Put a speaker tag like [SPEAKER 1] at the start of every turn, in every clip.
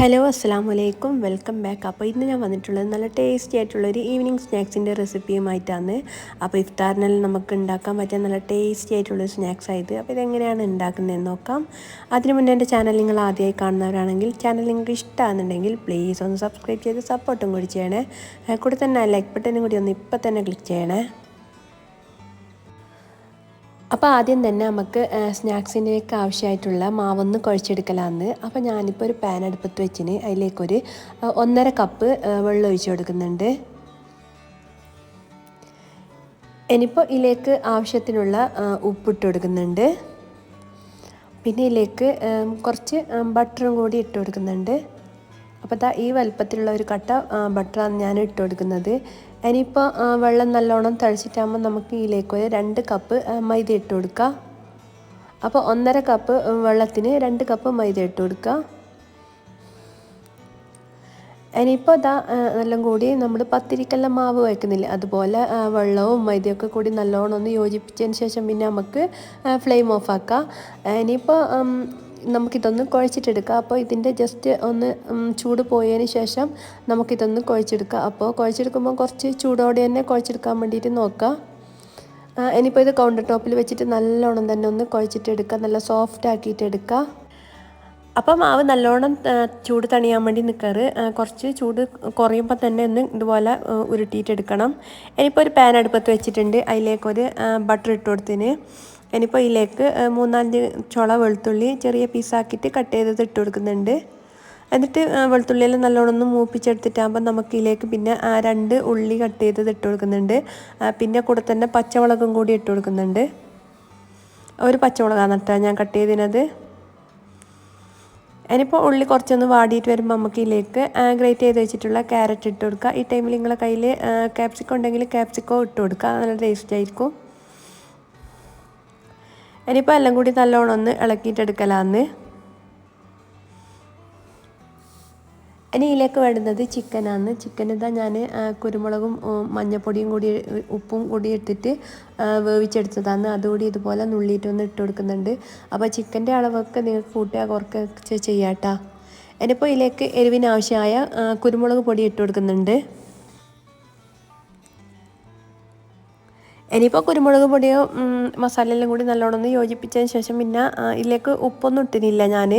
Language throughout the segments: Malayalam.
[SPEAKER 1] ഹലോ അസ്സാം വലൈക്കും വെൽക്കം ബാക്ക്. അപ്പോൾ ഇന്ന് ഞാൻ വന്നിട്ടുള്ളത് നല്ല ടേസ്റ്റി ആയിട്ടുള്ള ഒരു ഈവനിങ് സ്നാക്സിന്റെ റെസിപ്പിയുമായിട്ടാണ്. അപ്പോൾ ഇഫ്താറിനെല്ലാം നമുക്ക് ഉണ്ടാക്കാൻ പറ്റിയ നല്ല ടേസ്റ്റി ആയിട്ടുള്ള സ്നാക്സ് ആയത്. അപ്പോൾ ഇതെങ്ങനെയാണ് ഉണ്ടാക്കുന്നതെന്ന് നോക്കാം. അതിന് മുന്നേ എന്റെ ചാനൽ നിങ്ങൾ ആദ്യമായി കാണുന്നവരാണെങ്കിൽ ചാനൽ നിങ്ങൾക്ക് ഇഷ്ടമാണെന്നുണ്ടെങ്കിൽ പ്ലീസ് ഒന്ന് സബ്സ്ക്രൈബ് ചെയ്ത് സപ്പോർട്ടും കൂടി ചെയ്യണേ. കൂടെ തന്നെ ലൈക്ക് ബട്ടനും കൂടി ഒന്ന് ഇപ്പം തന്നെ ക്ലിക്ക് ചെയ്യണേ. അപ്പോൾ ആദ്യം തന്നെ നമുക്ക് സ്നാക്സിന്റെയൊക്കെ ആവശ്യമായിട്ടുള്ള മാവൊന്ന് കുഴച്ചെടുക്കലാന്ന്. അപ്പോൾ ഞാനിപ്പോൾ ഒരു പാൻ അടുപ്പത്ത് വെച്ചിന്. അതിലേക്കൊരു ഒന്നര കപ്പ് വെള്ളം ഒഴിച്ചു കൊടുക്കുന്നുണ്ട്. ഇനിയിപ്പോൾ ഇതിലേക്ക് ആവശ്യത്തിനുള്ള ഉപ്പിട്ട് കൊടുക്കുന്നുണ്ട്. പിന്നെ ഇതിലേക്ക് കുറച്ച് ബട്ടറും കൂടി ഇട്ട് കൊടുക്കുന്നുണ്ട്. അപ്പോൾ ദാ ഈ വലുപ്പത്തിലുള്ള ഒരു കട്ട ബട്ടറാണ് ഞാൻ ഇട്ട് കൊടുക്കുന്നത്. ഇനിയിപ്പോൾ വെള്ളം നല്ലോണം തളിച്ചിട്ടാകുമ്പോൾ നമുക്ക് ഇതിലേക്ക് ഒരു രണ്ട് കപ്പ് മൈദ ഇട്ട് കൊടുക്കുക അപ്പോൾ ഒന്നര കപ്പ് വെള്ളത്തിന് രണ്ട് കപ്പ് മൈദ ഇട്ട് കൊടുക്കുക ഇനിയിപ്പോൾ ഇതാ എല്ലാം കൂടി നമ്മൾ പത്തിരിക്കെല്ലാം മാവ് വയ്ക്കുന്നില്ല? അതുപോലെ വെള്ളവും മൈദയൊക്കെ കൂടി നല്ലോണം ഒന്ന് യോജിപ്പിച്ചതിന് ശേഷം പിന്നെ നമുക്ക് ഫ്ലെയിം ഓഫ് ആക്കാം ഇനിയിപ്പോൾ നമുക്കിതൊന്ന് കുഴച്ചിട്ടെടുക്കാം. അപ്പോൾ ഇതിന്റെ ജസ്റ്റ് ഒന്ന് ചൂട് പോയതിന് ശേഷം നമുക്കിതൊന്ന് കുഴച്ചെടുക്കാം. അപ്പോൾ കുഴച്ചെടുക്കുമ്പോൾ കുറച്ച് ചൂടോടെ തന്നെ കുഴച്ചെടുക്കാൻ വേണ്ടിയിട്ട് നോക്കാം. ഇനിയിപ്പോൾ ഇത് കൗണ്ടർ ടോപ്പിൽ വെച്ചിട്ട് നല്ലോണം തന്നെ ഒന്ന് കുഴച്ചിട്ടെടുക്കുക നല്ല സോഫ്റ്റ് ആക്കിയിട്ട് എടുക്കുക അപ്പോൾ മാവ് നല്ലോണം ചൂട് തണിയാൻ വേണ്ടി നിൽക്കാറ് കുറച്ച് ചൂട് കുറയുമ്പോൾ തന്നെ ഒന്ന് ഇതുപോലെ ഉരുട്ടിയിട്ടെടുക്കണം. ഇനിയിപ്പോൾ ഒരു പാൻ അടുപ്പത്ത് വെച്ചിട്ടുണ്ട്. അതിലേക്കൊരു ബട്ടർ ഇട്ട് കൊടുത്തിന് ഇനിയിപ്പോൾ ഇതിലേക്ക് മൂന്നാൽ ചുള വെളുത്തുള്ളി ചെറിയ പീസാക്കിയിട്ട് കട്ട് ചെയ്തത് ഇട്ട് കൊടുക്കുന്നുണ്ട്. എന്നിട്ട് വെളുത്തുള്ളിയെല്ലാം നല്ലോണം ഒന്ന് മൂപ്പിച്ചെടുത്തിട്ടാകുമ്പോൾ നമുക്ക് ഇതിലേക്ക് പിന്നെ രണ്ട് ഉള്ളി കട്ട് ചെയ്തത് ഇട്ട് കൊടുക്കുന്നുണ്ട്. പിന്നെ കൂടെ തന്നെ പച്ചമുളകും കൂടി ഇട്ട് കൊടുക്കുന്നുണ്ട്. ഒരു പച്ചമുളകാണ് നട്ടാ ഞാൻ കട്ട് ചെയ്തിനത്. ഇനിയിപ്പോൾ ഉള്ളി കുറച്ചൊന്ന് വാടിയിട്ട് വരുമ്പോൾ നമുക്ക് ഇതിലേക്ക് ഗ്രേറ്റ് ചെയ്ത് വെച്ചിട്ടുള്ള ക്യാരറ്റ് ഇട്ട് കൊടുക്കുക. ഈ ടൈമിൽ നിങ്ങളെ കയ്യിൽ ക്യാപ്സിക്കോ ഉണ്ടെങ്കിൽ ക്യാപ്സിക്കോ ഇട്ട് കൊടുക്കുക. നല്ല ടേസ്റ്റ് ആയിരിക്കും. ഇനിയിപ്പോൾ എല്ലാം കൂടി നല്ലോണം ഒന്ന് ഇളക്കിയിട്ടെടുക്കലാന്ന്. ഇനി ഇതിലേക്ക് വേണ്ടുന്നത് ചിക്കനാണ് ചിക്കൻ ഇതാ ഞാൻ കുരുമുളകും മഞ്ഞൾപ്പൊടിയും കൂടി ഉപ്പും കൂടി ഇട്ടിട്ട് വേവിച്ചെടുത്തതാണ് അതുകൂടി ഇതുപോലെ നുള്ളിയിട്ടൊന്ന് ഇട്ട് കൊടുക്കുന്നുണ്ട്. അപ്പോൾ ചിക്കന്റെ അളവൊക്കെ നിങ്ങൾക്ക് കൂട്ടുക കുറക്കുക ചെയ്യാട്ടോ. ഇനിയിപ്പോൾ ഇതിലേക്ക് എരിവിനാവശ്യമായ കുരുമുളക് പൊടി ഇട്ട് കൊടുക്കുന്നുണ്ട്. ഇനിയിപ്പോൾ കുരുമുളക് പൊടിയോ മസാലയെല്ലാം കൂടി നല്ലോണം ഒന്ന് യോജിപ്പിച്ചതിന് ശേഷം പിന്നെ ഇതിലേക്ക് ഉപ്പൊന്നും ഇട്ടിനില്ല ഞാൻ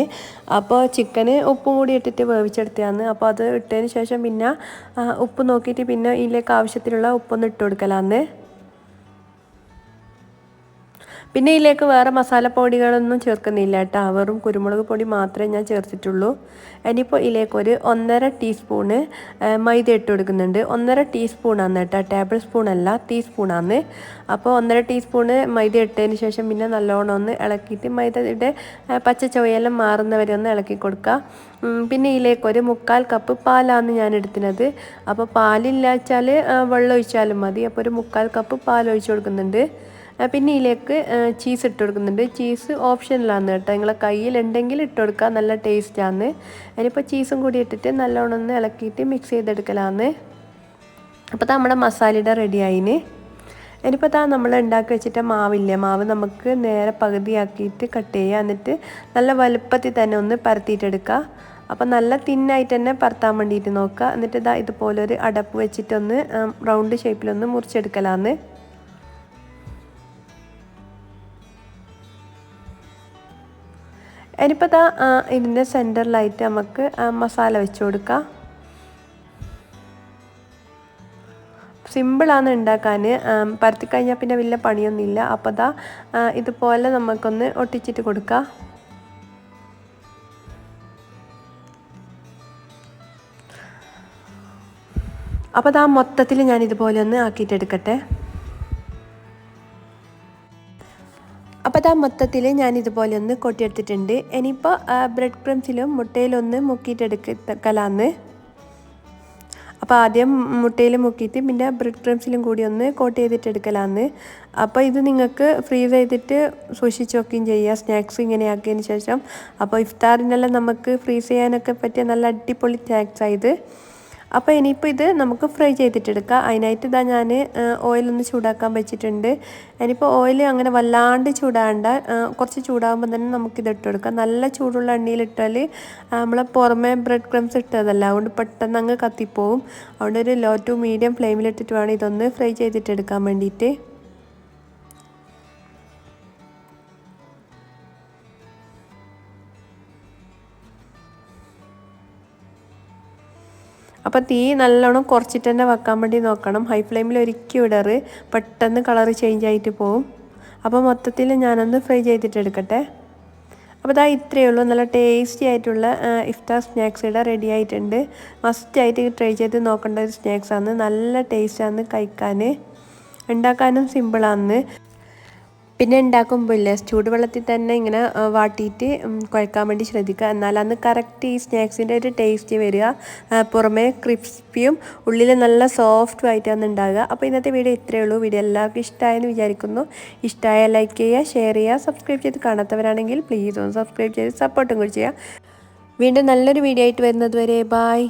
[SPEAKER 1] അപ്പോൾ ചിക്കന് ഉപ്പും കൂടി ഇട്ടിട്ട് വേവിച്ചെടുത്തതാണ്. അപ്പോൾ അത് ഇട്ടതിന് ശേഷം പിന്നെ ഉപ്പ് നോക്കിയിട്ട് പിന്നെ ഇതിലേക്ക് ആവശ്യത്തിനുള്ള ഉപ്പൊന്നും ഇട്ട് കൊടുക്കലാന്ന്. പിന്നെ ഇതിലേക്ക് വേറെ മസാലപ്പൊടികളൊന്നും ചേർക്കുന്നില്ല കേട്ടോ. വെറും കുരുമുളക് പൊടി മാത്രമേ ഞാൻ ചേർത്തിട്ടുള്ളൂ. ഇനിയിപ്പോൾ ഇതിലേക്ക് ഒരു ഒന്നര ടീസ്പൂണ് മൈദ ഇട്ട് കൊടുക്കുന്നുണ്ട്. ഒന്നര ടീസ്പൂണാണ് കേട്ടോ. ടേബിൾ സ്പൂണല്ല ടീസ്പൂണാണ് അപ്പോൾ ഒന്നര ടീസ്പൂണ് മൈദ ഇട്ടതിന് ശേഷം പിന്നെ നല്ലോണം ഒന്ന് ഇളക്കിയിട്ട് മൈദയുടെ പച്ച ചുവയെല്ലാം മാറുന്നവരെ ഒന്ന് ഇളക്കി കൊടുക്കുക. പിന്നെ ഇതിലേക്ക് ഒരു മുക്കാൽ കപ്പ് പാലാണ് ഞാൻ എടുത്തിനത്. അപ്പോൾ പാലില്ല വെച്ചാൽ വെള്ളം ഒഴിച്ചാലും മതി. അപ്പോൾ ഒരു മുക്കാൽ കപ്പ് പാൽ ഒഴിച്ചു കൊടുക്കുന്നുണ്ട്. പിന്നെ ഇതിലേക്ക് ചീസ് ഇട്ട് കൊടുക്കുന്നുണ്ട്. ചീസ് ഓപ്ഷനിലാണ് കേട്ടോ. നിങ്ങളെ കയ്യിലുണ്ടെങ്കിൽ ഇട്ട് കൊടുക്കുക നല്ല ടേസ്റ്റാണ് അതിനിപ്പോൾ ചീസും കൂടി ഇട്ടിട്ട് നല്ലോണം ഒന്ന് ഇളക്കിയിട്ട് മിക്സ് ചെയ്തെടുക്കലാന്ന്. അപ്പോൾ നമ്മുടെ മസാലയുടെ റെഡി ആയിന്. ഇനിയിപ്പോൾ താ നമ്മൾ ഉണ്ടാക്കി വെച്ചിട്ട് മാവില്ല? മാവ് നമുക്ക് നേരെ പകുതിയാക്കിയിട്ട് കട്ട് ചെയ്യുക എന്നിട്ട് നല്ല വലുപ്പത്തിൽ തന്നെ ഒന്ന് പരത്തിയിട്ടെടുക്കുക അപ്പോൾ നല്ല തിന്നായിട്ട് തന്നെ പരത്താൻ വേണ്ടിയിട്ട് നോക്കുക എന്നിട്ട് ഇതാ ഇതുപോലെ ഒരു അടപ്പ് വെച്ചിട്ടൊന്ന് റൗണ്ട് ഷേപ്പിലൊന്ന് മുറിച്ചെടുക്കലാന്ന്. ഇനിയിപ്പോൾ ഇതാ ഇതിന്റെ സെന്ററിലായിട്ട് നമുക്ക് മസാല വെച്ച് കൊടുക്കാം. സിമ്പിളാണ് ഉണ്ടാക്കാൻ പരത്തി കഴിഞ്ഞാൽ പിന്നെ വലിയ പണിയൊന്നുമില്ല. അപ്പോൾ ഇതാ ഇതുപോലെ നമുക്കൊന്ന് ഒട്ടിച്ചിട്ട് കൊടുക്കാം. അപ്പോൾ ദാ മൊത്തത്തിൽ ഞാൻ ഇതുപോലെ ഒന്ന് ആക്കിയിട്ടെടുക്കട്ടെ. അപ്പോൾ അതാ മൊത്തത്തിൽ ഞാൻ ഇതുപോലെ ഒന്ന് കൊട്ടിയെടുത്തിട്ടുണ്ട് ഇനിയിപ്പോൾ ബ്രെഡ് ക്രംസിലും മുട്ടയിലൊന്ന് മുക്കിയിട്ടെടുക്കലാന്ന് അപ്പോൾ ആദ്യം മുട്ടയിൽ മുക്കിയിട്ട് പിന്നെ ബ്രെഡ് ക്രംസിലും കൂടി ഒന്ന് കോട്ട് ചെയ്തിട്ട് എടുക്കലാന്ന് അപ്പോൾ ഇത് നിങ്ങൾക്ക് ഫ്രീസ് ചെയ്തിട്ട് സൂക്ഷിച്ച് വെക്കുകയും ചെയ്യുക സ്നാക്സ് ഇങ്ങനെ ആക്കിയതിന് ശേഷം. അപ്പോൾ ഇഫ്താറിനെല്ലാം നമുക്ക് ഫ്രീസ് ചെയ്യാനൊക്കെ പറ്റിയ നല്ല അടിപൊളി സ്നാക്സ് ആയത് അപ്പോൾ ഇനിയിപ്പോൾ ഇത് നമുക്ക് ഫ്രൈ ചെയ്തിട്ടെടുക്കാം. അതിനായിട്ട് ഇതാ ഞാൻ ഓയിലൊന്ന് ചൂടാക്കാൻ വെച്ചിട്ടുണ്ട്. ഇനിയിപ്പോൾ ഓയിൽ അങ്ങനെ വല്ലാണ്ട് ചൂടാണ്ട. കുറച്ച് ചൂടാകുമ്പോൾ തന്നെ നമുക്കിത് ഇട്ട് കൊടുക്കാം നല്ല ചൂടുള്ള എണ്ണയിലിട്ടാൽ നമ്മളെ പുറമേ ബ്രെഡ് ക്രംസ് ഇട്ടതല്ല. അതുകൊണ്ട് പെട്ടെന്ന് അങ്ങ് കത്തിപ്പോവും. അതുകൊണ്ട് ഒരു ലോ ടു മീഡിയം ഫ്ലെയിമിലിട്ടിട്ട് വേണം ഇതൊന്ന് ഫ്രൈ ചെയ്തിട്ടെടുക്കാൻ വേണ്ടിയിട്ട് അപ്പോൾ തീ നല്ലോണം കുറച്ചിട്ട് തന്നെ വെക്കാൻ വേണ്ടി നോക്കണം. ഹൈ ഫ്ലെയിമിൽ ഒരിക്കലും ഇടറ് പെട്ടെന്ന് കളർ ചേഞ്ച് ആയിട്ട് പോവും. അപ്പോൾ മൊത്തത്തിൽ ഞാനൊന്ന് ഫ്രൈ ചെയ്തിട്ട് എടുക്കട്ടെ. അപ്പോൾ ഇതാ ഇത്രയേ ഉള്ളൂ. നല്ല ടേസ്റ്റി ആയിട്ടുള്ള ഇഫ്താ ഇഫ്താർ സ്നാക്സ് ഇവിടെ റെഡി ആയിട്ടുണ്ട് മസ്റ്റായിട്ട് ട്രൈ ചെയ്ത് നോക്കേണ്ട ഒരു സ്നാക്സാണ് നല്ല ടേസ്റ്റാണ് കഴിക്കാൻ ഉണ്ടാക്കാനും സിമ്പിളാണ് പിന്നെ ഉണ്ടാക്കുമ്പോൾ ഇല്ലേ ചൂടുവെള്ളത്തിൽ തന്നെ ഇങ്ങനെ വാട്ടിയിട്ട് കുഴക്കാൻ വേണ്ടി ശ്രദ്ധിക്കുക. എന്നാലന്ന് കറക്റ്റ് ഈ സ്നാക്സിന്റെ ഒരു ടേസ്റ്റ് വരിക. പുറമേ ക്രിസ്പിയും ഉള്ളിൽ നല്ല സോഫ്റ്റും ആയിട്ടാണ് ഉണ്ടാകുക അപ്പോൾ ഇന്നത്തെ വീഡിയോ ഇത്രയേ ഉള്ളൂ. വീഡിയോ എല്ലാവർക്കും ഇഷ്ടമായെന്ന് വിചാരിക്കുന്നു. ഇഷ്ടമായ ലൈക്ക് ചെയ്യുക ഷെയർ ചെയ്യുക സബ്സ്ക്രൈബ് ചെയ്ത് കാണാത്തവരാണെങ്കിൽ പ്ലീസ് ഒന്ന് സബ്സ്ക്രൈബ് ചെയ്ത് സപ്പോർട്ടും കൂടി ചെയ്യുക. വീണ്ടും നല്ലൊരു വീഡിയോ ആയിട്ട് വരുന്നത് വരെ ബായ്